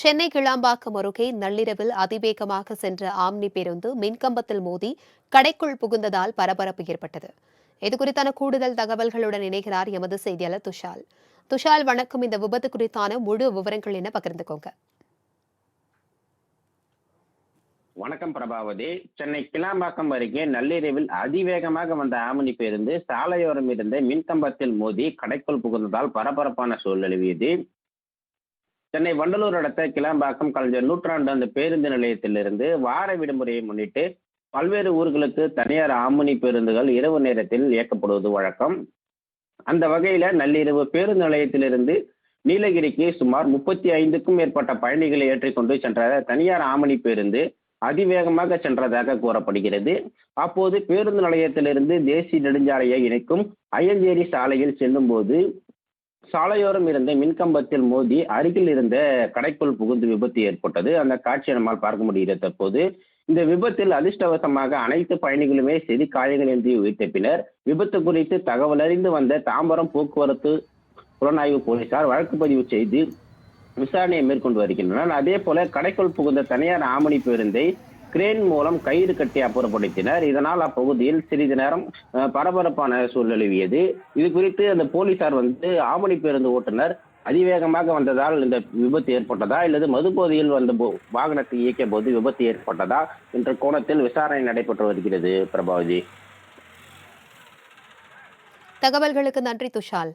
சென்னை கிளாம்பாக்கம் அருகே நள்ளிரவில் அதிவேகமாக சென்ற ஆம்னி பேருந்து மின்கம்பத்தில் மோதி கடைக்குள் புகுந்ததால் பரபரப்பு ஏற்பட்டது. இதுகுறித்தான கூடுதல் தகவல்களுடன் இணைகிறார் எமது செய்தியாளர் துஷால். துஷால் வணக்கம். இந்த விபத்து குறித்தான முழு விவரங்கள் என பகிர்ந்துக்கோங்க. வணக்கம் பிரபாவதி. சென்னை கிளாம்பாக்கம் அருகே நள்ளிரவில் அதிவேகமாக வந்த ஆமணி பேருந்து சாலையோரம் இருந்த மின்கம்பத்தில் மோதி கடைக்குள் புகுந்ததால் பரபரப்பான சூழல் நிலவியது சென்னை வண்டலூர் அடுத்த கிளாம்பாக்கம் கலைஞர் நூற்றாண்டு அந்த பேருந்து நிலையத்திலிருந்து வார விடுமுறையை முன்னிட்டு பல்வேறு ஊர்களுக்கு தனியார் ஆமணி பேருந்துகள் இரவு நேரத்தில் இயக்கப்படுவது வழக்கம். அந்த வகையில நள்ளிரவு பேருந்து நிலையத்திலிருந்து நீலகிரிக்கு சுமார் முப்பத்தி ஐந்துக்கும் மேற்பட்ட பயணிகளை ஏற்றிக்கொண்டு சென்ற தனியார் ஆமணி பேருந்து அதிவேகமாக சென்றதாக கூறப்படுகிறது. அப்போது பேருந்து நிலையத்திலிருந்து தேசிய நெடுஞ்சாலையை இணைக்கும் அயஞ்சேரி சாலையில் செல்லும்போது சாலையோரம் இருந்த மின்கம்பத்தில் மோதி அருகில் இருந்த கடைக்குள் புகுந்து விபத்து ஏற்பட்டது. அந்த காட்சி நம்மால் பார்க்க முடிகிறது. தற்போது இந்த விபத்தில் அதிர்ஷ்டவசமாக அனைத்து பயணிகளுமே செதி காயங்களின்றி உயிர்த்த பின்னர் விபத்து குறித்து தகவல் அறிந்து வந்த தாம்பரம் போக்குவரத்து புலனாய்வு போலீசார் வழக்கு பதிவு செய்து விசாரணையை மேற்கொண்டு வருகின்றனர். அதே போல கடைக்குள் புகுந்த தனியார் ஆமணி பேருந்தை கிரேன் மூலம் கயிறு கட்டி அப்புறப்படுத்தினர். இதனால் அப்பகுதியில் சிறிது நேரம் பரபரப்பான சூழ்நிலவியது இது குறித்து அந்த போலீசார் வந்து ஆமணி பேருந்து ஓட்டுநர் அதிவேகமாக வந்ததால் இந்த விபத்து ஏற்பட்டதா அல்லது மதுபோதையில் வந்த போ- வாகனத்தை இயக்கிய போது விபத்து ஏற்பட்டதா என்ற கோணத்தில் விசாரணை நடைபெற்று வருகிறது பிரபாவதி. தகவல்களுக்கு நன்றி துஷால்.